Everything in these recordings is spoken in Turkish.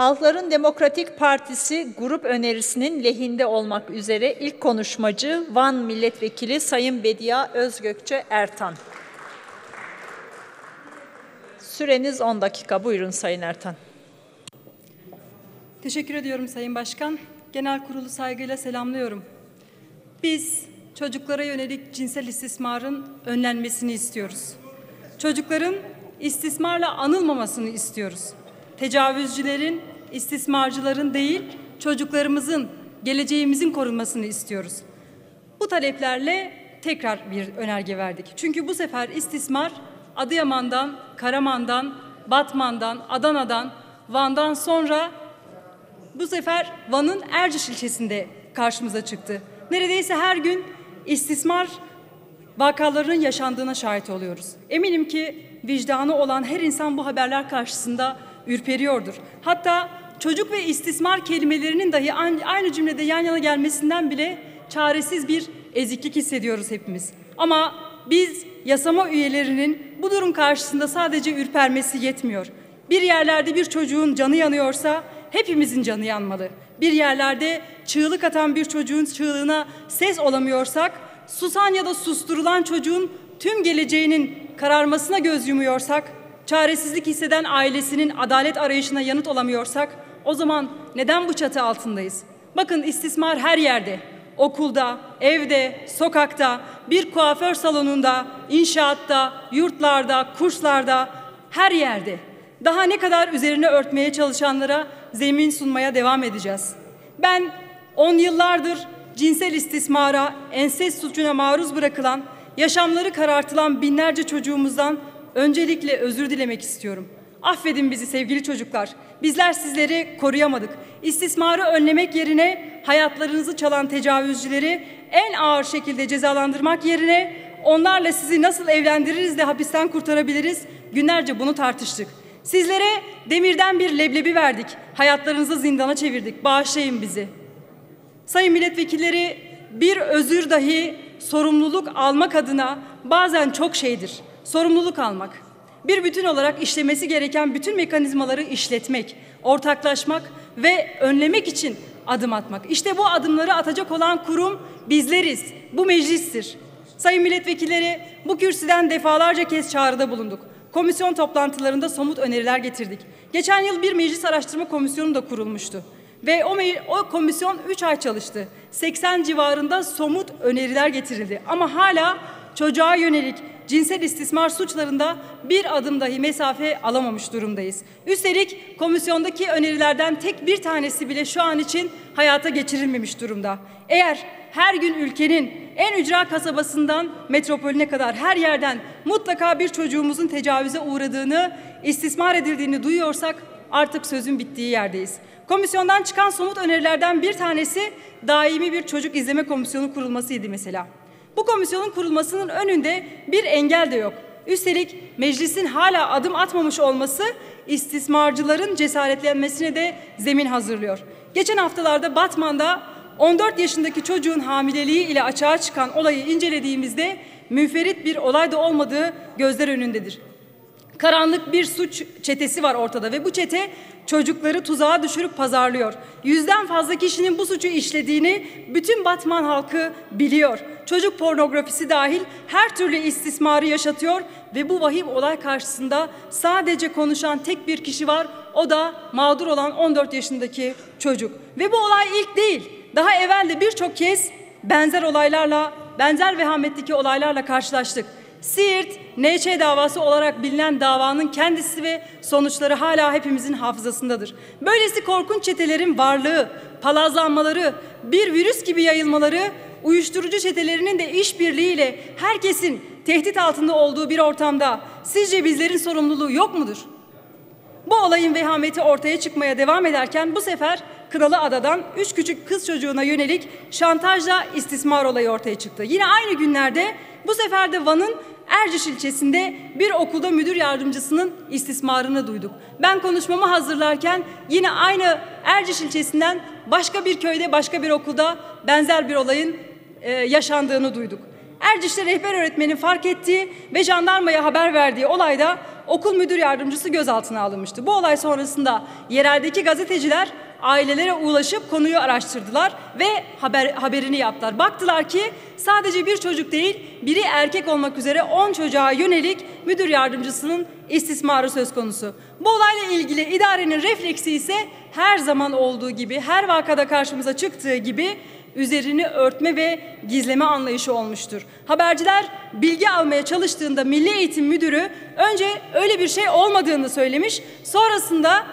Halkların Demokratik Partisi grup önerisinin lehinde olmak üzere ilk konuşmacı Van Milletvekili Sayın Bedia Özgökçe Ertan. Süreniz 10 dakika. Buyurun Sayın Ertan. Teşekkür ediyorum Sayın Başkan. Genel kurulu saygıyla selamlıyorum. Biz çocuklara yönelik cinsel istismarın önlenmesini istiyoruz. Çocukların istismarla anılmamasını istiyoruz. Tecavüzcülerin, istismarcıların değil, çocuklarımızın, geleceğimizin korunmasını istiyoruz. Bu taleplerle tekrar bir önerge verdik. Çünkü bu sefer istismar Adıyaman'dan, Karaman'dan, Batman'dan, Adana'dan, Van'dan sonra bu sefer Van'ın Erciş ilçesinde karşımıza çıktı. Neredeyse her gün istismar vakalarının yaşandığına şahit oluyoruz. Eminim ki vicdanı olan her insan bu haberler karşısında ürperiyordur. Hatta çocuk ve istismar kelimelerinin dahi aynı cümlede yan yana gelmesinden bile çaresiz bir eziklik hissediyoruz hepimiz. Ama biz yasama üyelerinin bu durum karşısında sadece ürpermesi yetmiyor. Bir yerlerde bir çocuğun canı yanıyorsa hepimizin canı yanmalı. Bir yerlerde çığlık atan bir çocuğun çığlığına ses olamıyorsak, susan ya da susturulan çocuğun tüm geleceğinin kararmasına göz yumuyorsak, çaresizlik hisseden ailesinin adalet arayışına yanıt olamıyorsak, o zaman neden bu çatı altındayız? Bakın istismar her yerde. Okulda, evde, sokakta, bir kuaför salonunda, inşaatta, yurtlarda, kurslarda, her yerde. Daha ne kadar üzerine örtmeye çalışanlara zemin sunmaya devam edeceğiz. Ben on yıllardır cinsel istismara, enses suçuna maruz bırakılan, yaşamları karartılan binlerce çocuğumuzdan öncelikle özür dilemek istiyorum. Affedin bizi sevgili çocuklar. Bizler sizleri koruyamadık. İstismarı önlemek yerine hayatlarınızı çalan tecavüzcüleri en ağır şekilde cezalandırmak yerine onlarla sizi nasıl evlendiririz de hapisten kurtarabiliriz günlerce bunu tartıştık. Sizlere demirden bir leblebi verdik. Hayatlarınızı zindana çevirdik. Bağışlayın bizi. Sayın milletvekilleri bir özür dahi sorumluluk almak adına bazen çok şeydir. Sorumluluk almak. Bir bütün olarak işlemesi gereken bütün mekanizmaları işletmek, ortaklaşmak ve önlemek için adım atmak. İşte bu adımları atacak olan kurum bizleriz. Bu meclistir. Sayın milletvekilleri bu kürsüden defalarca kez çağrıda bulunduk komisyon toplantılarında somut öneriler getirdik. Geçen yıl bir meclis araştırma komisyonu da kurulmuştu. Ve o, o komisyon 3 ay çalıştı. 80 civarında somut öneriler getirildi. Ama hala çocuğa yönelik cinsel istismar suçlarında bir adım dahi mesafe alamamış durumdayız. Üstelik komisyondaki önerilerden tek bir tanesi bile şu an için hayata geçirilmemiş durumda. Eğer her gün ülkenin en ücra kasabasından metropolüne kadar her yerden mutlaka bir çocuğumuzun tecavüze uğradığını, istismar edildiğini duyuyorsak artık sözün bittiği yerdeyiz. Komisyondan çıkan somut önerilerden bir tanesi daimi bir çocuk izleme komisyonu kurulmasıydı mesela. Bu komisyonun kurulmasının önünde bir engel de yok. Üstelik meclisin hala adım atmamış olması istismarcıların cesaretlenmesine de zemin hazırlıyor. Geçen haftalarda Batman'da 14 yaşındaki çocuğun hamileliği ile açığa çıkan olayı incelediğimizde müferit bir olay da olmadığı gözler önündedir. Karanlık bir suç çetesi var ortada ve bu çete çocukları tuzağa düşürüp pazarlıyor. Yüzden fazla kişinin bu suçu işlediğini bütün Batman halkı biliyor. Çocuk pornografisi dahil her türlü istismarı yaşatıyor ve bu vahim olay karşısında sadece konuşan tek bir kişi var. O da mağdur olan 14 yaşındaki çocuk. Ve bu olay ilk değil. Daha evvel de birçok kez benzer olaylarla, benzer vehametteki olaylarla karşılaştık. Siirt, NÇ davası olarak bilinen davanın kendisi ve sonuçları hala hepimizin hafızasındadır. Böylesi korkunç çetelerin varlığı, palazlanmaları, bir virüs gibi yayılmaları, uyuşturucu çetelerinin de işbirliğiyle herkesin tehdit altında olduğu bir ortamda sizce bizlerin sorumluluğu yok mudur? Bu olayın vehameti ortaya çıkmaya devam ederken bu sefer Kınalı Adadan üç küçük kız çocuğuna yönelik şantajla istismar olayı ortaya çıktı. Yine aynı günlerde bu sefer de Van'ın Erciş ilçesinde bir okulda müdür yardımcısının istismarını duyduk. Ben konuşmamı hazırlarken yine aynı Erciş ilçesinden başka bir köyde başka bir okulda benzer bir olayın e, yaşandığını duyduk. Erciş'te rehber öğretmenin fark ettiği ve jandarmaya haber verdiği olayda okul müdür yardımcısı gözaltına alınmıştı. Bu olay sonrasında yereldeki gazeteciler ailelere ulaşıp konuyu araştırdılar ve haber, haberini yaptılar. Baktılar ki sadece bir çocuk değil, biri erkek olmak üzere 10 çocuğa yönelik müdür yardımcısının istismarı söz konusu. Bu olayla ilgili idarenin refleksi ise her zaman olduğu gibi, her vakada karşımıza çıktığı gibi üzerini örtme ve gizleme anlayışı olmuştur. Haberciler bilgi almaya çalıştığında Milli Eğitim Müdürü önce öyle bir şey olmadığını söylemiş, sonrasında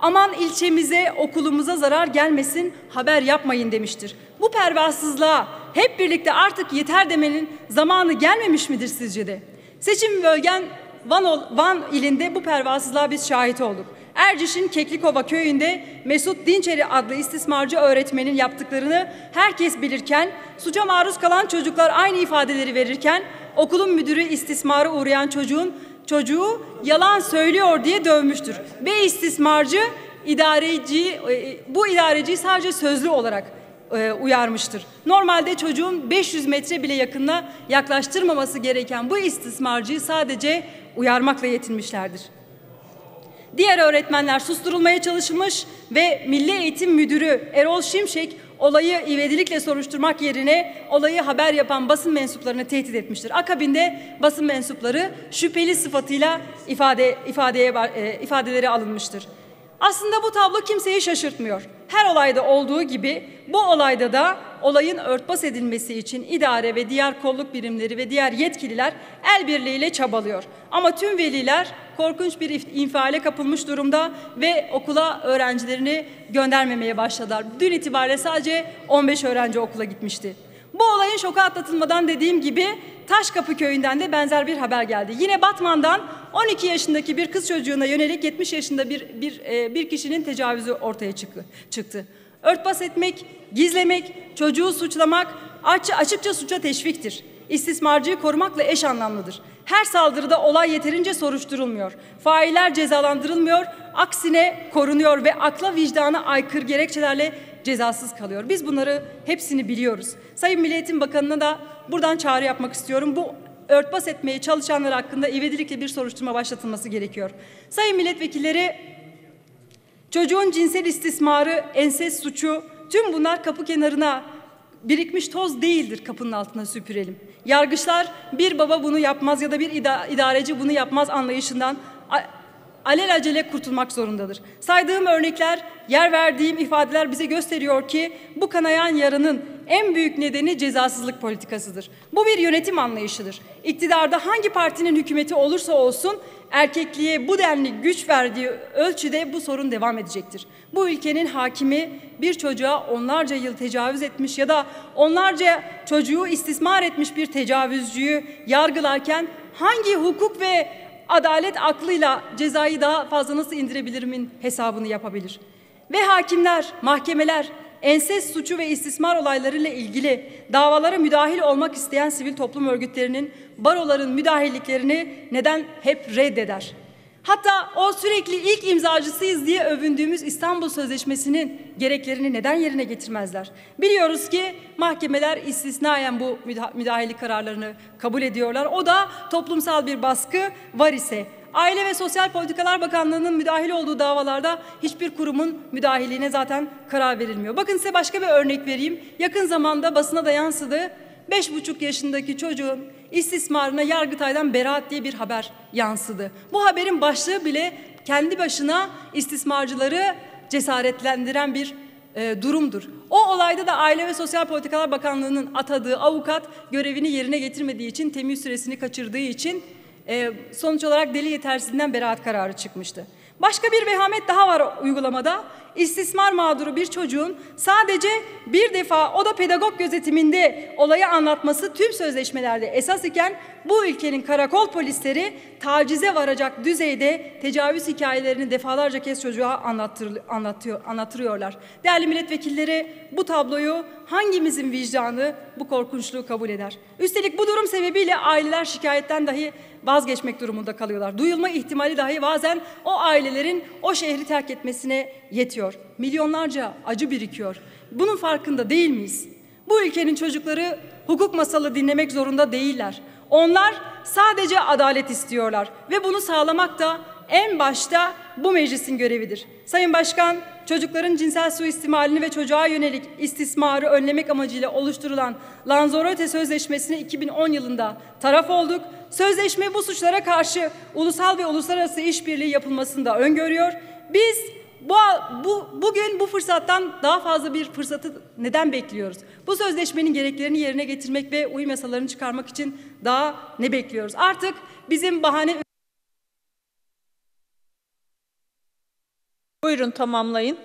aman ilçemize, okulumuza zarar gelmesin, haber yapmayın demiştir. Bu pervasızlığa hep birlikte artık yeter demenin zamanı gelmemiş midir sizce de? Seçim bölgen Van, Van ilinde bu pervasızlığa biz şahit olduk. Erciş'in Keklikova köyünde Mesut Dinçeri adlı istismarcı öğretmenin yaptıklarını herkes bilirken, suça maruz kalan çocuklar aynı ifadeleri verirken, okulun müdürü istismara uğrayan çocuğun çocuğu yalan söylüyor diye dövmüştür. Ve istismarcı idareci e, bu idareciyi sadece sözlü olarak e, uyarmıştır. Normalde çocuğun 500 metre bile yakınına yaklaştırmaması gereken bu istismarcıyı sadece uyarmakla yetinmişlerdir. Diğer öğretmenler susturulmaya çalışılmış ve Milli Eğitim Müdürü Erol Şimşek olayı ivedilikle soruşturmak yerine olayı haber yapan basın mensuplarını tehdit etmiştir. Akabinde basın mensupları şüpheli sıfatıyla ifade ifadeye e, ifadeleri alınmıştır. Aslında bu tablo kimseyi şaşırtmıyor. Her olayda olduğu gibi bu olayda da olayın örtbas edilmesi için idare ve diğer kolluk birimleri ve diğer yetkililer el birliğiyle çabalıyor. Ama tüm veliler korkunç bir infiale kapılmış durumda ve okula öğrencilerini göndermemeye başladılar. Dün itibariyle sadece 15 öğrenci okula gitmişti. Bu olayın şoka atlatılmadan dediğim gibi Taşkapı köyünden de benzer bir haber geldi. Yine Batman'dan 12 yaşındaki bir kız çocuğuna yönelik 70 yaşında bir, bir, e, bir kişinin tecavüzü ortaya çıktı. Örtbas etmek, gizlemek, çocuğu suçlamak açıkça suça teşviktir. İstismarcıyı korumakla eş anlamlıdır. Her saldırıda olay yeterince soruşturulmuyor. Failler cezalandırılmıyor, aksine korunuyor ve akla vicdana aykırı gerekçelerle cezasız kalıyor. Biz bunları hepsini biliyoruz. Sayın Milli Bakanı'na da buradan çağrı yapmak istiyorum. Bu örtbas etmeye çalışanlar hakkında ivedilikle bir soruşturma başlatılması gerekiyor. Sayın milletvekilleri çocuğun cinsel istismarı, enses suçu tüm bunlar kapı kenarına birikmiş toz değildir kapının altına süpürelim. Yargıçlar bir baba bunu yapmaz ya da bir idareci bunu yapmaz anlayışından alelacele kurtulmak zorundadır. Saydığım örnekler, yer verdiğim ifadeler bize gösteriyor ki bu kanayan yaranın en büyük nedeni cezasızlık politikasıdır. Bu bir yönetim anlayışıdır. İktidarda hangi partinin hükümeti olursa olsun erkekliğe bu denli güç verdiği ölçüde bu sorun devam edecektir. Bu ülkenin hakimi bir çocuğa onlarca yıl tecavüz etmiş ya da onlarca çocuğu istismar etmiş bir tecavüzcüyü yargılarken hangi hukuk ve adalet aklıyla cezayı daha fazla nasıl indirebilirimin hesabını yapabilir. Ve hakimler, mahkemeler enses suçu ve istismar olaylarıyla ilgili davalara müdahil olmak isteyen sivil toplum örgütlerinin baroların müdahilliklerini neden hep reddeder? Hatta o sürekli ilk imzacısıyız diye övündüğümüz İstanbul Sözleşmesi'nin gereklerini neden yerine getirmezler? Biliyoruz ki mahkemeler istisnayen bu müdahili kararlarını kabul ediyorlar. O da toplumsal bir baskı var ise Aile ve Sosyal Politikalar Bakanlığı'nın müdahil olduğu davalarda hiçbir kurumun müdahiliğine zaten karar verilmiyor. Bakın size başka bir örnek vereyim. Yakın zamanda basına da yansıdı. Beş buçuk yaşındaki çocuğun istismarına Yargıtay'dan beraat diye bir haber yansıdı. Bu haberin başlığı bile kendi başına istismarcıları cesaretlendiren bir e, durumdur. O olayda da Aile ve Sosyal Politikalar Bakanlığı'nın atadığı avukat görevini yerine getirmediği için, temiz süresini kaçırdığı için e, sonuç olarak deli yetersizliğinden beraat kararı çıkmıştı. Başka bir vehamet daha var uygulamada. İstismar mağduru bir çocuğun sadece bir defa o da pedagog gözetiminde olayı anlatması tüm sözleşmelerde esas iken bu ülkenin karakol polisleri tacize varacak düzeyde tecavüz hikayelerini defalarca kez çocuğa anlattır, anlatıyor, anlatırıyorlar. Değerli milletvekilleri bu tabloyu hangimizin vicdanı bu korkunçluğu kabul eder? Üstelik bu durum sebebiyle aileler şikayetten dahi vazgeçmek durumunda kalıyorlar. Duyulma ihtimali dahi bazen o ailelerin o şehri terk etmesine yetiyor. Milyonlarca acı birikiyor. Bunun farkında değil miyiz? Bu ülkenin çocukları hukuk masalı dinlemek zorunda değiller. Onlar sadece adalet istiyorlar ve bunu sağlamak da en başta bu meclisin görevidir. Sayın Başkan, çocukların cinsel suistimalini ve çocuğa yönelik istismarı önlemek amacıyla oluşturulan Lanzarote Sözleşmesi'ne 2010 yılında taraf olduk. Sözleşme bu suçlara karşı ulusal ve uluslararası işbirliği yapılmasını da öngörüyor. Biz bu, bu, bugün bu fırsattan daha fazla bir fırsatı neden bekliyoruz? Bu sözleşmenin gereklerini yerine getirmek ve uyum yasalarını çıkarmak için daha ne bekliyoruz? Artık bizim bahane Buyurun tamamlayın.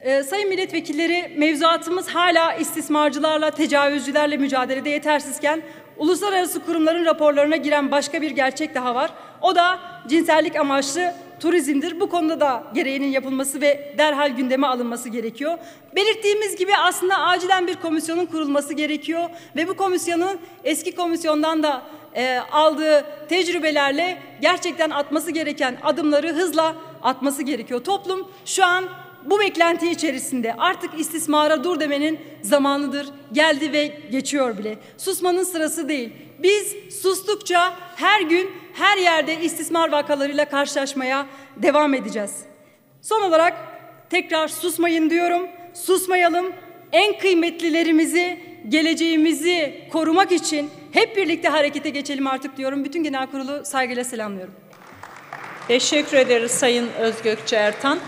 Ee, sayın milletvekilleri mevzuatımız hala istismarcılarla, tecavüzcülerle mücadelede yetersizken uluslararası kurumların raporlarına giren başka bir gerçek daha var. O da cinsellik amaçlı turizmdir. Bu konuda da gereğinin yapılması ve derhal gündeme alınması gerekiyor. Belirttiğimiz gibi aslında acilen bir komisyonun kurulması gerekiyor ve bu komisyonun eski komisyondan da e, aldığı tecrübelerle gerçekten atması gereken adımları hızla atması gerekiyor. Toplum şu an bu beklenti içerisinde artık istismara dur demenin zamanıdır. Geldi ve geçiyor bile. Susmanın sırası değil. Biz sustukça her gün her yerde istismar vakalarıyla karşılaşmaya devam edeceğiz. Son olarak tekrar susmayın diyorum. Susmayalım. En kıymetlilerimizi, geleceğimizi korumak için hep birlikte harekete geçelim artık diyorum. Bütün genel kurulu saygıyla selamlıyorum. Teşekkür ederiz Sayın Özgökçe Ertan.